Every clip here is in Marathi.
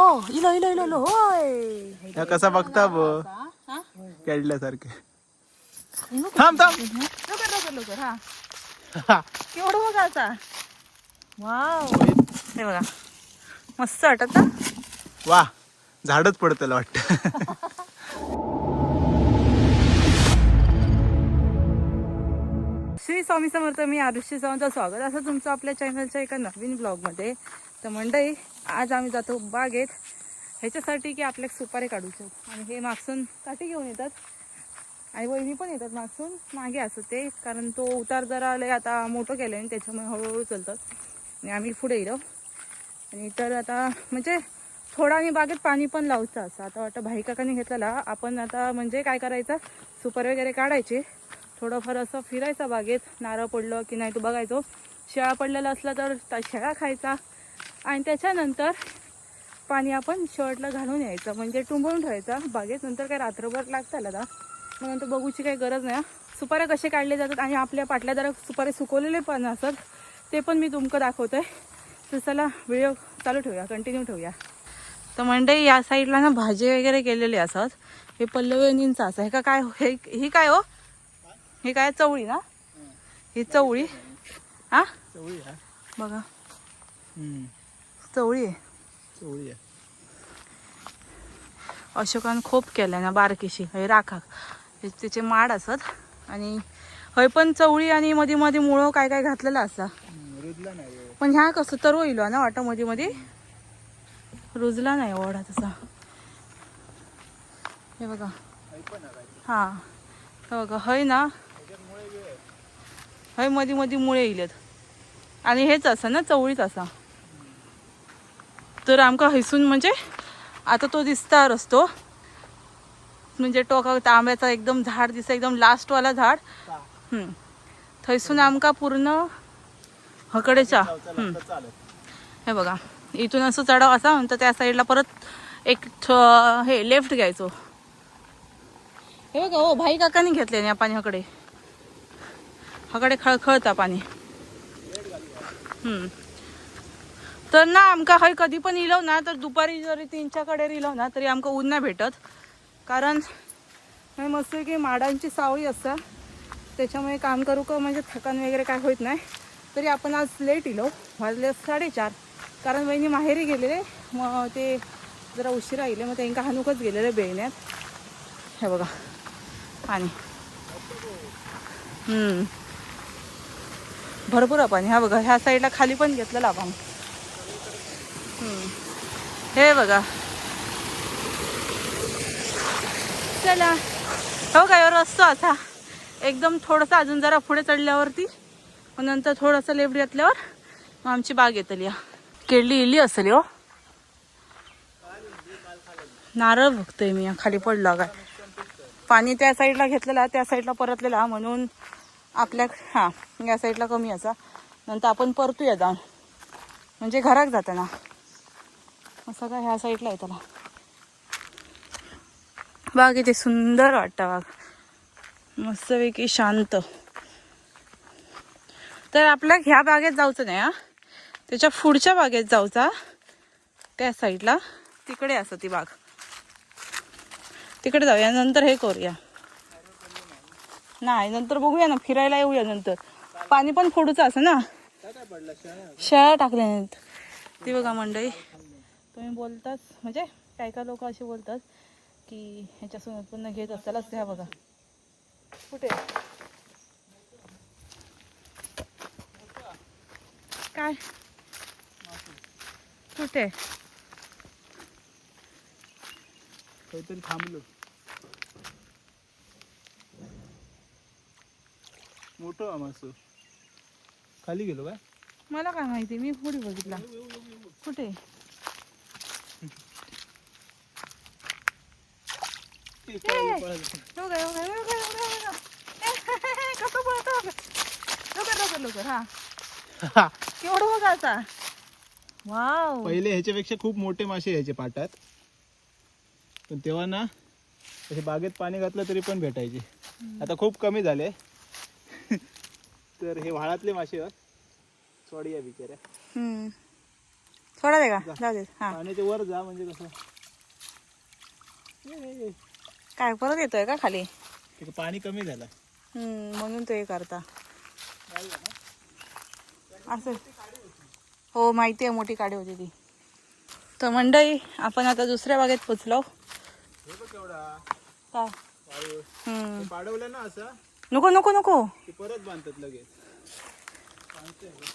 हो इलो इलो इलो इलो होय. कसा बघता ब बघ. थांब थांब. लवकर लवकर लवकर हा. केवढं बघा आता वाव. हे बघा. मस्त वाटत वा झाडच पडतलं वाटतं. श्री स्वामी समर्थ मी आरुषी सावंत स्वागत. असं तुमचं आपल्या चॅनलच्या एका नवीन ब्लॉगमध्ये तर मंडई आज आम्ही जातो बागेत. ह्याच्यासाठी की आपल्या सुपारी काढूचे. आणि हे मागसून काठी घेऊन येतात. आणि वहिनी पण येतात मागसून. मागे असं ते कारण तो उतार जरा लय आता मोठं केलं आहे त्याच्यामुळे हळूहळू चालतात. आणि आम्ही पुढे येलो आणि तर आता म्हणजे थोडा आणि बागेत पाणी पण लावचं असं. आता वाटतं भाई काकाने घेतलेला. आपण आता म्हणजे काय करायचं? सुपारी वगैरे काढायचे. थोडंफार असं फिरायचं बागेत. नारळ पडलं की नाही तो बघायचो. शेळा पडलेला असला तर त्या शेळा खायचा. आणि त्याच्यानंतर पाणी आपण शर्टला घालून यायचं. म्हणजे टुंबवून ठेवायचा. बागेत नंतर काय रात्रभर लागतं आता मग नंतर बघूची काही गरज नाही. सुपाऱ्या कसे काढले जातात आणि आपल्या पाटल्या जरा सुपारे सुकवलेले पण असतात ते पण मी तुमकं दाखवतोय तर चला व्हिडिओ चालू ठेवूया. कंटिन्यू ठेवूया. तर मंडई या साईडला ना भाजी वगैरे केलेली असतात. हे पल्लवीनींचं असं. हे का काय हे? ही काय हो? हे काय? चवळी ना? ही चवळी. हा. बघा. चवळी आहे. चवळी आहे. अशोकान खूप केलाय ना बारकीशी. हे राखा. हे त्याचे माड असत. आणि हय पण चवळी आणि मध्ये मध्ये मुळं काय काय घातलेलं असा. हम्म, रुजला नाही. पण ह्या कसं तर होईल ना वाटा मध्ये मध्ये रुजला नाही ओढा तसा. हे बघा. हा हे. बघा हय ना हयमध्ये मध्ये मुळे येलेत आणि हेच असं ना चवळीच असा. तर आमका हैसून म्हणजे आता तो दिसता रस्तो म्हणजे टोका तांब्याचा एकदम झाड दिसतं एकदम लास्टवाला झाड. हम्म. थंयसून आमका पूर्ण हकडेच्या हे बघा. इथून असं चढाव असा म्हणतो त्या साईडला परत एक थ- हे लेफ्ट घ्यायचो. हे बघा हो भाई काकाने घेतले या पाणी हकडे. हकडे खळखळता पाणी. हम्म. तर ना आमका हय कधी पण इलो ना तर दुपारी जरी तीनच्या कडे इलो ना तरी आमका ऊन नाही भेटत. कारण हय मस्त की माडांची सावळी असता. त्याच्यामुळे काम करू का म्हणजे थकान वगैरे काय होत नाही. तरी आपण आज लेट इलो वाजले साडेचार. कारण बहिणी माहेरी गेलेले मग ते जरा उशिरा येले मग त्यांना हानुकच गेलेले बेळण्यात. हे बघा पाणी. भरपूर पाणी. हा बघा ह्या साईडला खाली पण घेतलेला आपण. हे बघा. चला. हो काय रस्तो असा एकदम थोडंसं अजून जरा पुढे चढल्यावरती. मग नंतर थोडंसं लेबडी घातल्यावर मग आमची बाग येतली या केळली इली असेल हो. नारळ बघतोय मी खाली पडला काय पाणी त्या साईडला घेतलेला त्या साईडला परतलेला म्हणून आपल्या हां या साईडला कमी असा नंतर आपण परतूया जाऊन. म्हणजे घरात जाताना. असं काय ह्या साईडला आहे त्याला. बाग इथे सुंदर वाटतं बाग. मस्तपैकी शांत. तर आपल्या ह्या बागेत जायचं नाही हा. त्याच्या पुढच्या बागेत जाऊचा. त्या साईडला तिकडे असं ती बाग. तिकडे जाऊया. नंतर हे करूया. नाही नंतर बघूया ना. फिरायला येऊया नंतर. पाणी पण फोडूचं असं ना. शेळ्या? टाकल्या नाहीत. ती बघा मंडई तुम्ही बोलताच म्हणजे काय काय लोक असे बोलतात की ह्याच्यासून उत्पन्न घेत असतालाच ह्या बघा. कुठे? काय? कुठे? काहीतरी थांबलो. मोठं मासू खाली गेलो काय मला काय माहिती मी पुढे बघितला. कुठे ते पळालं, पळालं. हो काय, हो काय, हो काय, हो काय, हो काय. कसं बोलतो लवकर लवकर लवकर हा केवढं बघा आता वाव पहिले ह्याच्यापेक्षा खूप मोठे मासे यायचे पाटात. पण तेव्हा ना असे बागेत पाणी घातलं तरी पण भेटायचे. आता खूप कमी झाले. तर हे व्हाळातले मासे. सॉरी या बिचाऱ्या. थोडा दे का? जाऊ दे. पाण्याच्या वर जा म्हणजे कसं. काय परत येतोय का खाली? तिथं पाणी कमी झालं हम्म, म्हणून ते करता. असं. हो माहिती आहे मोठी काडी होती ती. तर मंडई आपण आता दुसऱ्या बागेत पोचलो. हे बघ केवढा काय? वाळू. हम्म. ते पाडवलं ना असं? नको नको नको. परत बांधतात लगेच. सांगते बघ.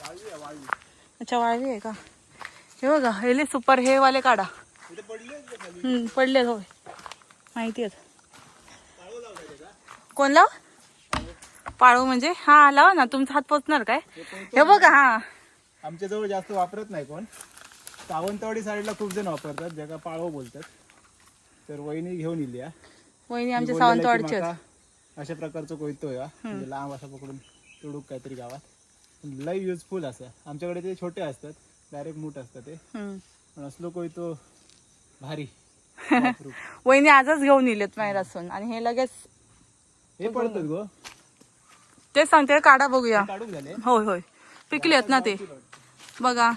वाळवी आहे वाळवी. अच्छा वाळवी आहे का? हे बघा हेले सुपर हे वाले काढा. इथे पडले हम्म, पडलेत होय. माहिती आहेत कोण लाव? पाळू म्हणजे? हा लावा ना तुमचा हात पोचणार काय? हे बघा हा. आमच्या जवळ जास्त वापरत नाही कोण. सावंतवाडी साईडला खूप जण वापरतात ज्याला पाळव बोलतात. तर वहिनी घेऊन येईल या. वहिनी आमच्या सावंतवाडचे अशा प्रकारचं कोयतो या म्हणजे लांब असा पकडून तुडूक काहीतरी गावात. लय युजफुल असं. आमच्याकडे ते छोटे असतात डायरेक्ट मूठ असतात ते. पण असलो कोयतो भारी. वहिनी आजच घेऊन येलेत माहेरासून. आणि हे लगेच हे पडतात गो. तेच सांगते काढा बघूया. काढून झाले. होय होय. पिकले आहेत ना ते. बघा.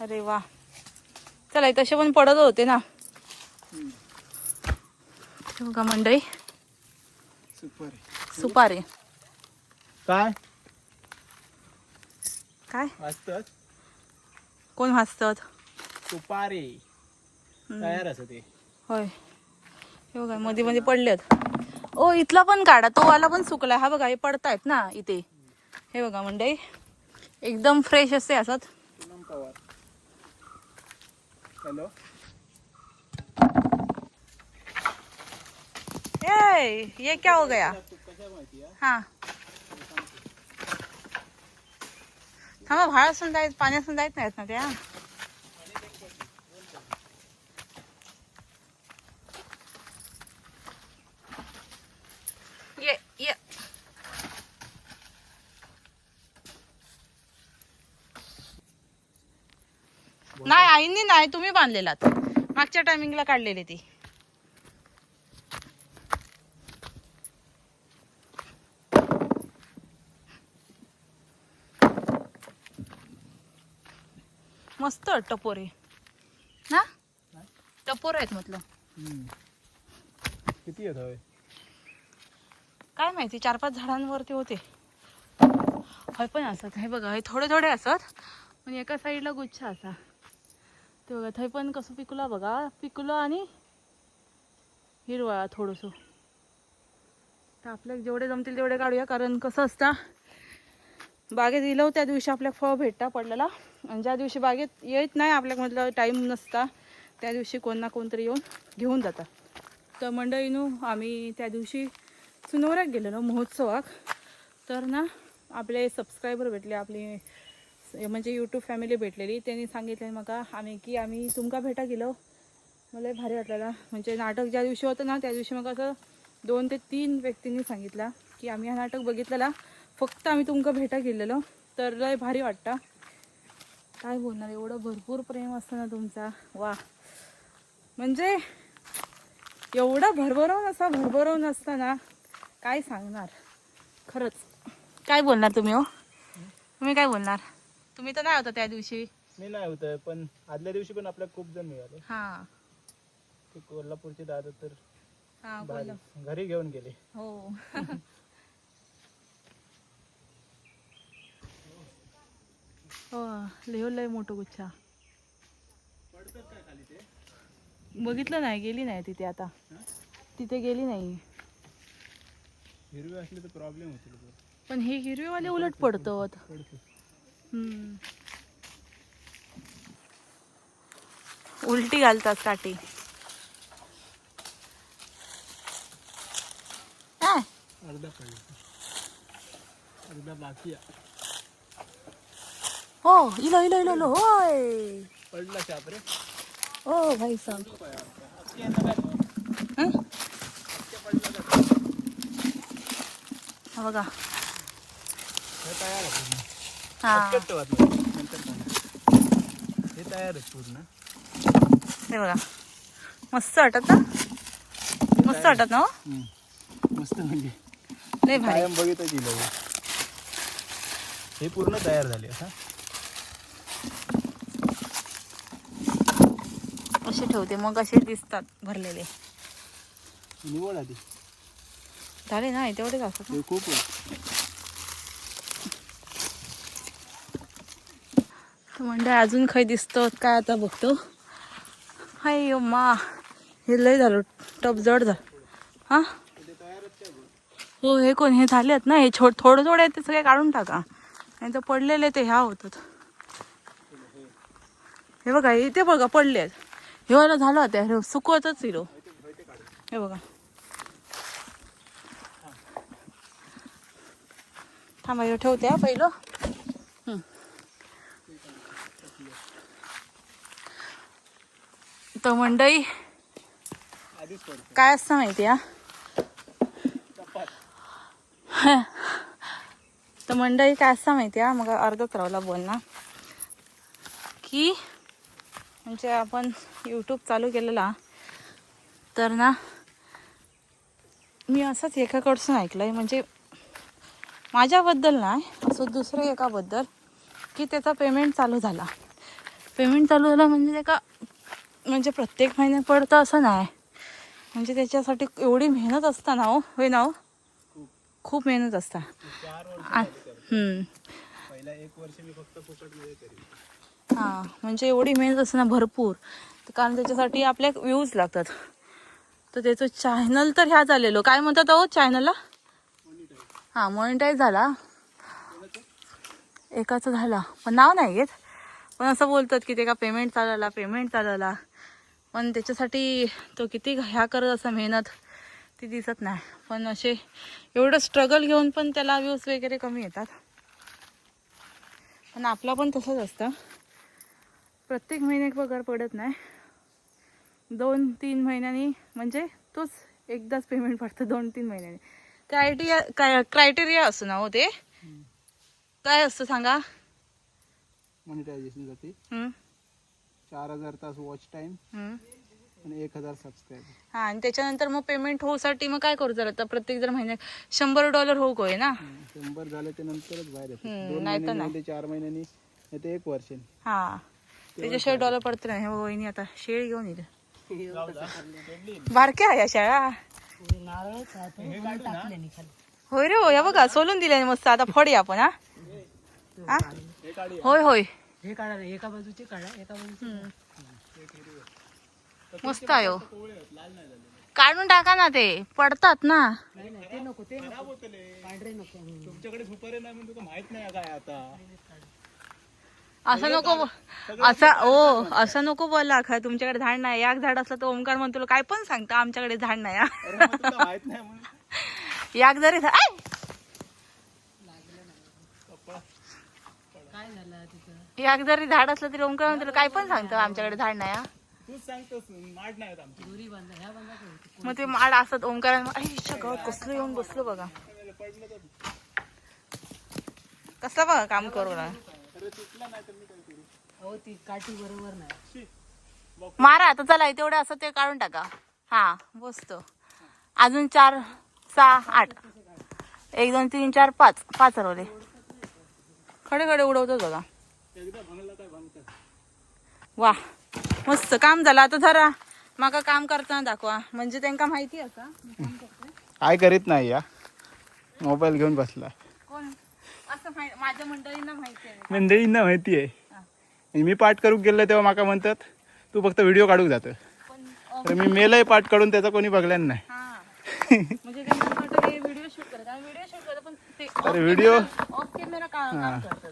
अरे वा. चला तसे पण पडत होते ना. बघा मंडई सुपर. सुपारी. काय? काय? वाचतात कोण हसतात सुपारी. तयार असं ते. होय. हे बघा मध्ये मध्ये पडलेत. ओ इथला पण काढा. तो वाला पण सुकला हा बघा हे पडतायत ना इथे. हे बघा मंडई एकदम फ्रेश असते असत पूनम पवार. हॅलो? ए ये क्या हो गया? कशा माहिती आहे हा थांबा भाड्यासून जायत पाण्यासून जायत नाहीत ना त्या ये ये। नाही आईंनी नाही तुम्ही बांधलेलात. मागच्या टायमिंगला काढलेली ती. मस्त टपोरे. ना टपोर आहेत म्हटलं. किती येत हवे? काय माहिती चार पाच झाडांवरती होते. हय पण असत हे बघा हे थोडे थोडे असत. पण एका साईडला गुच्छ असा. ते बघा थंय पण कसं पिकला बघा. पिकलं आणि हिरवा थोडंसं. तर आपल्याला जेवढे जमतील तेवढे काढूया कारण कसं असतं बागेत गेलो त्या दिवशी आपल्याला फळ भेटता पडलेला. आणि ज्या दिवशी बागेत येत नाही आपल्याकडलं टाईम नसता त्या दिवशी कोण ना कोणतरी येऊन घेऊन जातात. तर मंडळीनो आम्ही त्या दिवशी सुनोऱ्यात गेलेलो महोत्सवाक तर ना आपले सबस्क्रायबर भेटले आपली म्हणजे यूट्यूब फॅमिली भेटलेली. त्यांनी सांगितले मका आम्ही की आम्ही तुमका भेटा गेलो. मला भारी वाटलेला. म्हणजे नाटक ज्या दिवशी होतं ना त्या दिवशी मग असं दोन ते तीन व्यक्तींनी सांगितलं की आम्ही हा नाटक बघितलेला. फक्त आम्ही तुमका भेटा गेलेलो तर लय भारी वाटतं. काय बोलणार एवढं भरपूर प्रेम असतं ना तुमचा. वा. म्हणजे एवढा भरभरवून असा भरभरवून असताना काय सांगणार? खरंच. काय बोलणार तुम्ही हो? तुम्ही काय बोलणार? तुम्ही तर नाही होता त्या दिवशी. मी नाही होत पण आदल्या दिवशी पण आपल्याला खूप जण मिळाले. हां. ते कोल्हापूरचे दादा तर हां. बोला घरी घेऊन गेले. हो. हो लिहो लय मोठं गुच्छा. बघितलं नाही गेली नाही तिथे आता. तिथे गेली नाही. हिरवे असले तर प्रॉब्लेम. पण हे हिरवेवाले उलट पडते. उलटी घालतात काठी. अर्धा पडला. अर्धा बाकी आहे. हो इलो इलो इलो इलो होय पडला शाप रे ओ भाई साहब हं? बघा हे तयार आहे पूर्ण हा. हे तयार आहे पूर्ण हे बघा मस्त वाटत ना मस्त वाटत ना हो? मस्त म्हणजे लय भारी दिलं हे. पूर्ण तयार झाले असे ठेवते. मग असे दिसतात भरलेले. निवड आधी. झाले ना तेवढेच असतात खूप म्हणजे अजून काही दिसतो काय आता बघतो. हाय यो मा हे लय झालं. टप जड झालं. हा? हो हे कोण? हे झालेत ना? हे छोट थोडं थोडं ते सगळे काढून टाका. नाही तर पडलेले ते ह्या होतात. हे बघा इथे बघा पडले आहेत हिवाळा झाला झालं होतं हे सुकवतच हिरो हे बघा थांबा हे ठेवते हा पहिलं तर मंडई काय असतं माहिती आहे तर मंडळी काय असतं माहिती आहे मग अर्धच बोल ना की म्हणजे आपण यूट्यूब चालू केलेला. तर ना मी असंच एकाकडसून ऐकलं आहे म्हणजे माझ्याबद्दल नाही असं दुसऱ्या एकाबद्दल की त्याचा पेमेंट चालू झाला. पेमेंट चालू झाला म्हणजे ते का म्हणजे प्रत्येक महिन्यात पडतं असं नाही. म्हणजे त्याच्यासाठी एवढी मेहनत असता ना हो होय ना हो? खूप मेहनत असता. एक वर्ष मी फक्त हां म्हणजे एवढी मेहनत असते ना भरपूर. कारण त्याच्यासाठी आपल्या व्ह्यूज लागतात. तर त्याचं चॅनल तर ह्या झालेलो काय म्हणतात अहो चॅनलला हां मॉनिटाईज झाला. एकाचं झाला. पण नाव नाही घेत पण असं बोलतात की ते का पेमेंट चालवला पेमेंट चालवला. पण त्याच्यासाठी तो किती ह्या करत असं मेहनत ती दिसत नाही. पण असे एवढं स्ट्रगल घेऊन पण त्याला व्ह्यूज वगैरे कमी येतात. पण आपला पण तसंच असतं. प्रत्येक महिन्यात पगार पडत नाही. दोन तीन महिन्यांनी म्हणजे तोच एकदाच पेमेंट पडतं दोन तीन महिन्यांनी. क्रायटेरिया क्रायटेरिया असतो ना हो ते? काय असतं सांगा? मॉनिटायझेशनसाठी. चार हजार तास वॉच टाइम हम्म. आणि एक हजार सबस्क्राईब हा आणि त्याच्यानंतर मग पेमेंट होऊसाठी मग काय करू जर? आता प्रत्येक जर महिन्यात शंभर डॉलर होऊ होय ना? शंभर झाले ते नंतरच बाहेर दोन नाही तर महिन्यांनी नाही. म्हणजे चार महिन्यांनी नाही ते एक वर्ष हा. त्याच्याशिवाय डॉलर पडत नाही हो वहिनी आता शेळ घेऊन येईल बारक्या आहे या शाळा होय रे हो या बघा सोलून दिले मस्त आता फड या आपण हा. होय होय. हे काढा एका बाजूचे काढा एका बाजूचे मस्त आहे हो. काढून टाका ना ते पडतात ना. ते नको ते नको पांढरे नको तुमच्याकडे सुपारी नाही म्हणून तुका माहीत नाही काय आता? असं नको असं ओ असं नको बोला खा तुमच्याकडे झाड नाही. एक झाड असलं तर ओमकार म्हणतो तुला काय पण सांगता आमच्याकडे झाड नाही. हा. अरे मग तुला माहीत नाही म्हणून. एक जरी झा- आय! काय झालं तिथं? एक जरी झाड असलं तरी ओमकार म्हणतो काय पण सांगतो आमच्याकडे झाड नाही हा. मग ते माड असत ओमकार कसलं येऊन बसलो बघा. कसं बघा काम करू ना अहो ती काठी बरोबर नाही मारा आता चला तेवढं असं ते काढून टाका. हा बसतो. अजून चार सहा आठ. एक दोन तीन चार पाच. पाच हरवले. खडे खडे उडवतो बघा. वा मस्त काम झालं. आता धरा. माका काम करताना दाखवा. म्हणजे त्यांका माहिती आहे का? काय करीत नाही या. मोबाईल घेऊन बसला. असं माहि- माझ्या मंडळींना माहिती आहे. मंडळींना माहिती आहे. आणि मी पाठ करूक गेलो तेव्हा माका म्हणतात तू फक्त व्हिडिओ काढूक जातं. पण अ, तर मी मेलही पाठ काढून त्याचा कोणी बघल्यान नाही. हा. म्हणजे त्यांना असं वाटतं की व्हिडिओ शूट करतात आणि व्हिडिओ शूट करतात पण ते अरे व्हिडिओ ऑफ कॅमेरा काम करतात?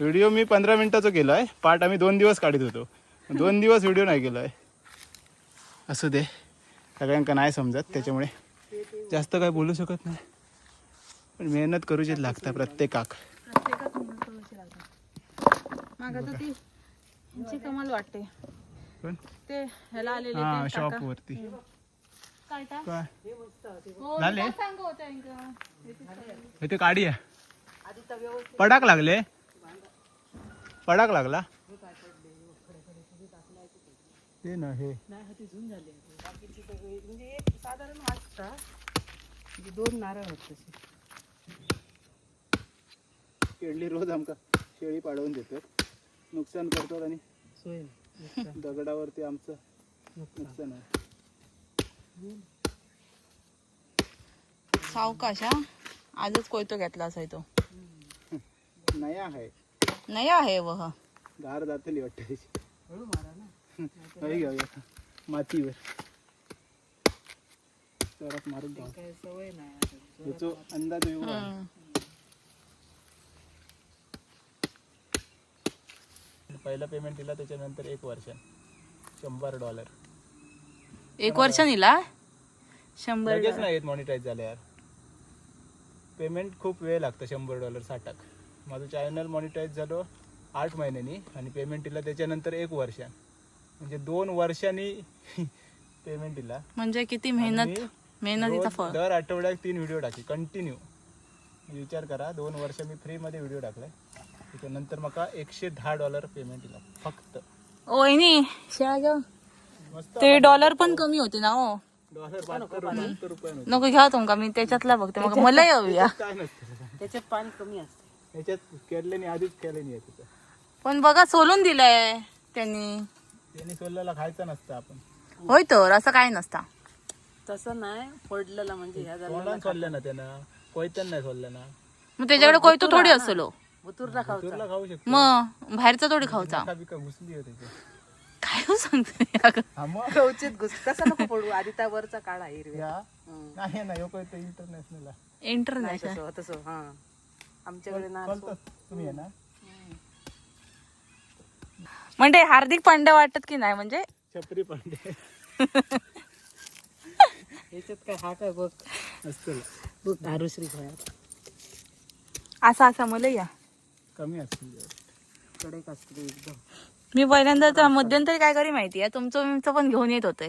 व्हिडिओ मी पंधरा मिनिटाचा केला आहे पाठ आम्ही दोन दिवस काढत होतो. दोन दिवस व्हिडिओ नाही केला आहे असू दे. सगळ्यांका नाही समजत त्याच्यामुळे जास्त काय बोलू शकत नाही. पण मेहनत करूचीच लागता प्रत्येकाक. प्रत्येकात मेहनत करायची लागते. माग आता ती कमाल वाटते. पण? ते ह्याला आलेले हा ते शॉप काका. वरती काय? हो, झाले? काय सांगू होतं यांका? इथे काढी आहे. पडाक लागले? पडाक लागला? ते ना हे. हा म्हणजे एक साधारण वाजता म्हणजे दोन नारळ होत तसे. केळली रोज आमका शेळी पाडवून देतात. नुकसान करतात आणि दगडावरती आमचं नुकसान. आहे. सावकाश हा? आजच कोयतो घेतला असाय तो. नया आहे. नाही आहे वह गार जातली वाटतं मातीवर. चरात मारून जाऊ. अंदाज एवढा आहे. हम्म. पहिला पेमेंट दिला त्याच्यानंतर एक वर्ष. शंभर डॉलर एक वर्ष निला शंभर लगेच नाही येत मॉनिटाईज झाले यार. पेमेंट खूप वेळ लागतं शंभर डॉलर साठाक. माझं चॅनल मॉनिटाईज झालं आठ महिन्यांनी आणि पेमेंट दिला त्याच्यानंतर एक वर्ष. म्हणजे दोन वर्षांनी पेमेंट दिला. म्हणजे किती मेहनत फळ. दर आठवड्यात तीन व्हिडिओ टाकले. कंटिन्यू विचार करा दोन वर्ष मी फ्रीमध्ये व्हिडिओ टाकले त्याच्यानंतर मला एकशे दहा डॉलर पेमेंट दिला. फक्त. शेळा घेऊ मस्त ते डॉलर पण कमी होते ना हो. डॉलर बहात्तर बहात्तर रुपये नव्हते. नको घ्या तुमका मी त्याच्यातला बघते. मग मला येऊया काय नसतं. त्याच्यात पाणी कमी असते. याच्यात केरल्याने आधीच केलं नाही तिथं. पण बघा सोलून दिलंय त्यांनी. त्यांनी सोललेला खायचं नसतं आपण. होय तर असं काय नसता. तसं नाही पडलेला म्हणजे ह्या तोंडान सोडलं ना त्यानं? कोयत्यान नाही सोडलं ना? मग त्याच्याकडे कोयतो थोडी असलो. बुतुरला तुला खाऊ शकतो. मग बाहेरचा थोडी खाऊचा. एका बिका घुसली होती त्याच्यात. काय हो सांगते? हा घुस. नको पडू. आधी त्या वरचा काढा हिरव्या. या. नाही ना यो कोयता इंटरनॅशनल तसं तसं हा. आमच्याकडे ना चालतं. तुम्ही आहे ना म्हणजे हार्दिक पांड्या वाटत की नाही म्हणजे? छपरी पांडे. याच्यात काय हा काय बघ. असतं. बघ दारुश्री खाया असा असा मला या. कमी असतील कडक असते एकदम. मी पहिल्यांदा तर मध्यंतरी काय करी माहिती आहे? तुमचं तुमचं पण घेऊन येत होते.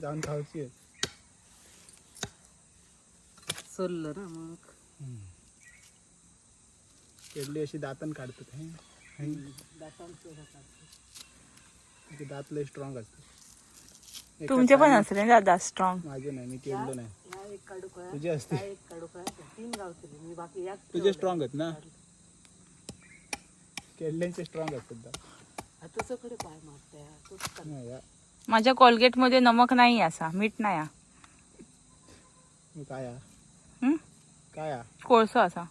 जाऊन आहे. सोललं ना मग. केरली अशी दातन काढतात दात लय स्ट्रॉंग असते तुमचे पण असले दादा स्ट्रॉंग माझे नाही मी केलं नाही. तुझे असते तुझे स्ट्रॉंग आहेत ना? केरल्यांचे स्ट्रॉंग. नाही या. माझ्या कोलगेटमध्ये नमक नाही असा मीठ नाही काय? काय? कोळसा असा.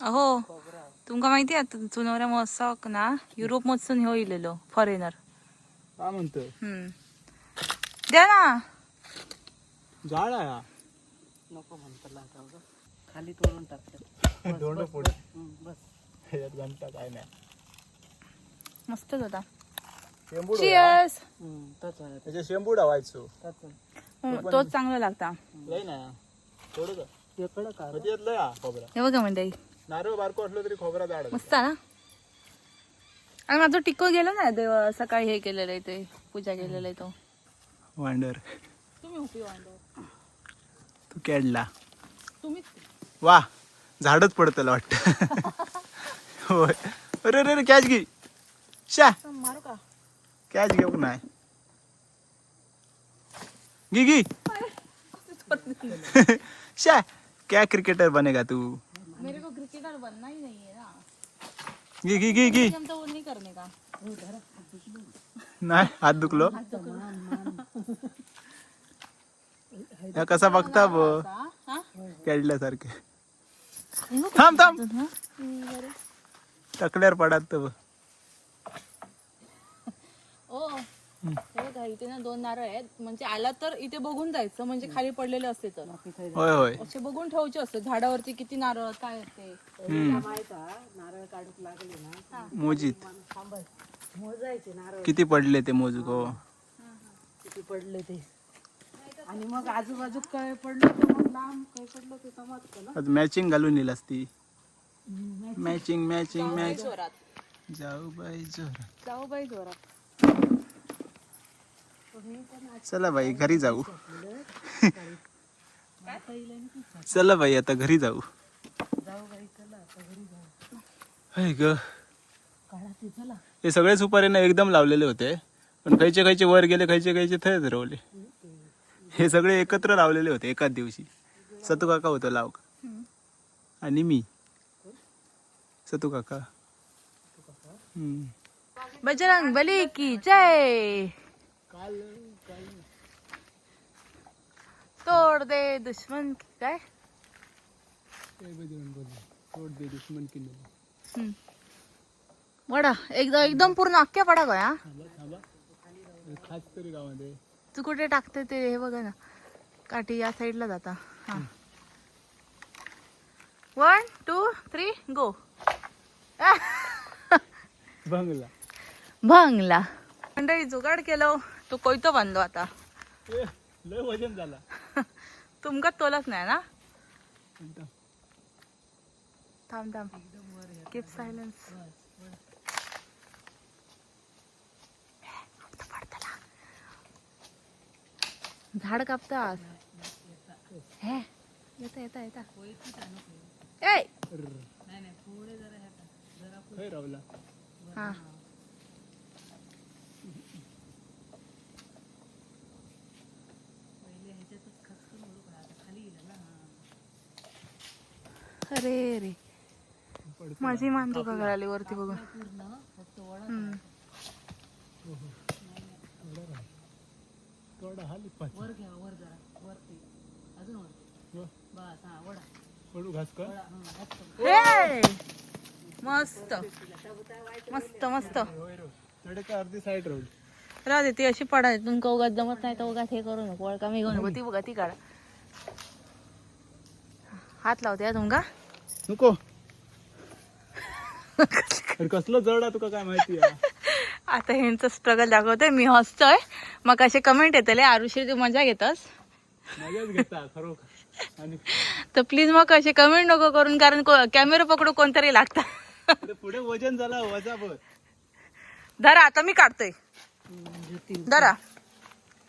अहो तुमका माहिती आहे चुनवऱ्या महोत्सवाक ना युरोप मधसून ह्यो इलेलो फॉरेनर काय म्हणतो? हम्म. द्या ना. जाळ आहे हा. नको म्हणतो लागाव गं. खाली तोडून टाकतात दोंड पुढे हं, बस ह्याच्यात घंटा काय नाही. मस्तच होता शेंबूड चिअर्स हं, तोच आहे, त्याचे शेंबूड व्हायचो तोच आहे. तोच चांगला लागता. लय ना थोडं का? इकडं का मग त्याच्यात लय हा खोबरा? हे बघा मंडळी. नारळ बारको असलो तरी खोबरा असतो. मस्त ना? आणि माझं टिक्को गेलो ना देव सकाळी हे केलेलं आहे ते पूजा केलेलं आहे तो. वांडर. तुम्ही होती वांडर. तू केडला. तुम्हीच वा झाडच पडतलं वाटत. होय. अरे अरे अरे कॅच घे. शा. मारू का? कॅच घेऊ नाही. घे घे. शा. क्या क्रिकेटर बनेगा तू? मेरे को क्रिकेटर बनना ही नहीं है ना। घे घे घे घे हम तो वो नहीं करने का। नाही हात दुखलो या कसा बघता ब? केडल्यासारखे थांब थांब टकल्यावर पडात ब ओ हे बघा इथे ना दोन नारळ आहेत. म्हणजे आला तर इथे बघून जायचं. म्हणजे खाली पडलेले असते तर. होय होय. असे बघून ठेवायचे असते. झाडावरती किती नारळ आहेत, काय आहेत ते हा नारळ काढूक लागले ना. मोजीत. मोजायचे नारळ. किती पडले ते मोजूक हो? किती पडले ते. आणि मग आजूबाजू काय पडलं तर मग लांब काय पडलं ते समजतं ना. आज मॅचिंग घालून येईल असती. मॅचिंग मॅचिंग मॅच जोरात जाऊ बाई जोरात. जाऊ बाई जोरात. चला बाई घरी जाऊ. चला बाई आता घरी जाऊ. हाय ग. हे सगळे सुपारे ना एकदम लावलेले होते. पण खयचे खयचे वर गेले खायचे खयचे थंच रवले. हे सगळे एकत्र लावलेले होते एकाच दिवशी. सतू काका होतो लाव आणि मी. सतू काका. हम्म. बजरंग बली की जय! तोड दे दुश्मन की काय? हम्म. वडा एकदा एकदम पूर्ण अख्ख्या पडा गया खास तरी गावामध्ये. तू कुठे टाकते ते? हे बघा ना. काठी या साईडला जाता. हा. वन टू थ्री गो बंगला. भंगला मंडळी जुगाड केलं. तू कोयतो बांधलो आता. लय वजन झाला. तुमका तोलच नाही ना? थांब थांब. कीप सायलेन्स झाड कापतात हे येता येता येता. ए खय रावला हा. अरे रे. माझी मान दुखा करायली वरती बघून. वर घ्या वर जरा वरती अजून वर व, बस हा! वडा पडू घास कर! मस्त मस्त. मस्त राहते ती अशी पडायची. तुमका उगाच जमत नाही तर उगाच हे करू नको. वळका मी घेऊन ती बघा ती काढा. हात लावते तुमका नको. अरे कसलं जड आहे तुका काय माहिती आहे? आता ह्यांचं स्ट्रगल दाखवते मी हसतोय. मग असे कमेंट येतले आरुषी तू मजा घेतस? मजाच घेता खरोखर. आणि तर प्लीज मग असे कमेंट नको करून कारण कॅमेरा पकडू कोणतरी लागतात पुढे वजन झाला वजा बघ. धरा आता मी काढतोय. धरा.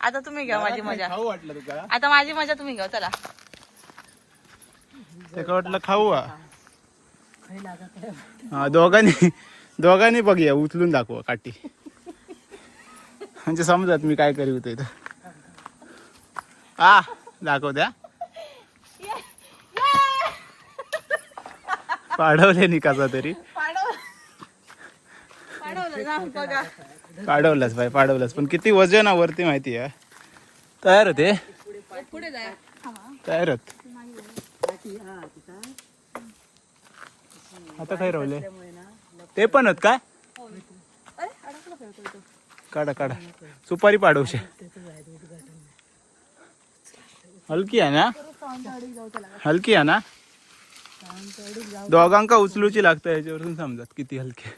आता तुम्ही घ्या माझी मजा. खाऊ वाटलं तुका? आता माझी मजा तुम्ही घ्या चला. वाटलं खाऊ हा. दोघांनी दोघांनी बघूया उचलून दाखवा काठी. म्हणजे समजत मी काय करी होतो इथं. आ दाखव द्या. पाडवले नि कसा तरी? पाडवलाच बाय पाडवलाच. पण किती वजन वरती माहिती आहे. तयार होते? तयार होत? आता काय ना ते पण होत काय? तो. काढा काढा. सुपारी पाडवशे. हलकी आहे ना? हलकी आहे ना? दोघांका उचलूची लागतं याच्यावरून समजत किती हलकी.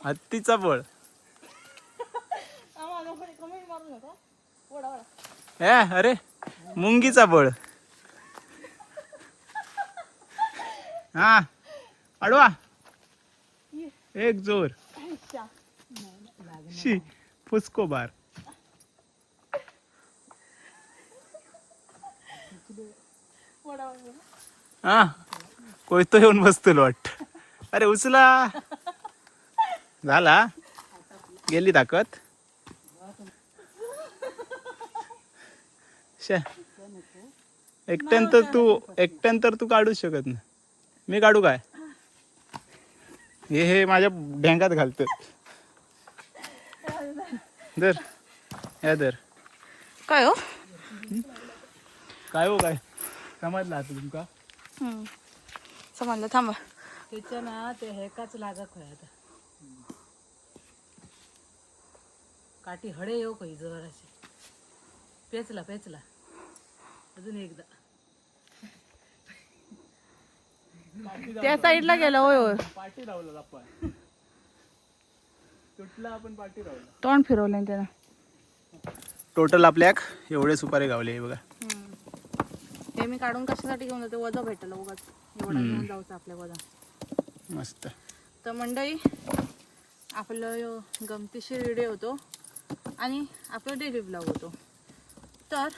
हत्तीचा बळ. हे अरे मुंगीचा बळ. हा अडवा. एक जोर. शी फुसको बार. हा कोयतो येऊन बसतो वाट. अरे उचला. झाला. गेली ताकद. एकट्यान तर तू एकट्यान तर तू काढूच शकत नाही. मी काढू काय? हे हे माझ्या ढेंगात घालत दर या दर काय हो? काय हो काय? समजलं आता तुमका? हम्म. समजलं थांबा. त्याच्या ना ते हेकाच लागत आहे आता. काठी हडे येऊ काही जर अशी पेचला पेचला अजून एकदा. त्या साईडला गेला होय होय. पाठी लावला आपण. तुटला आपण पाठी लावला. तोंड फिरवलं त्यानं. टोटल आपल्याक एवढे सुपारी गावले हे बघा. हे मी काढून कशासाठी घेऊन जाते? वजा भेटलं उगाच. एवढा घेऊन जाऊचं आपल्या वजा. मस्त. तर मंडळी आपलं यो गमतीशीर व्हिडिओ होतो. आणि आपलं डेली ब्लॉग होतो. तर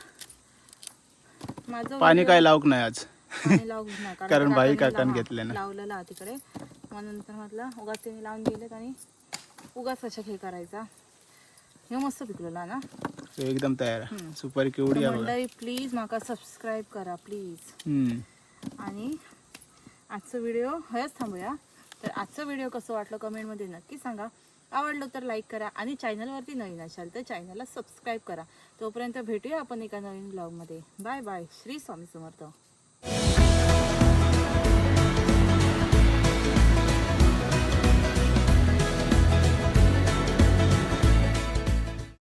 माझं पाणी काय लावक नाही आज. पाणी लावू नाही कारण बाई काकांनी काकांनी लाव- घेतलं ना. लावलेलं हा तिकडे मग नंतर म्हटलं उगाच त्यांनी लावून दिलेत आणि उगाच कशा हे करायचा. हे मस्त पिकलेला ना? तो एकदम तयार. सुपारी केवढी मंडळी प्लीज माका सबस्क्राईब करा प्लीज. आणि आजचा व्हिडिओ हेच थांबूया. तर आजचा व्हिडिओ कसं वाटलं कमेंटमध्ये नक्की सांगा. आवडलं तर लाईक करा आणि चॅनलवरती नवीन असाल तर चॅनलला सबस्क्राईब करा. तोपर्यंत भेटूया आपण एका नवीन ब्लॉगमध्ये बाय बाय श्री स्वामी समर्थ.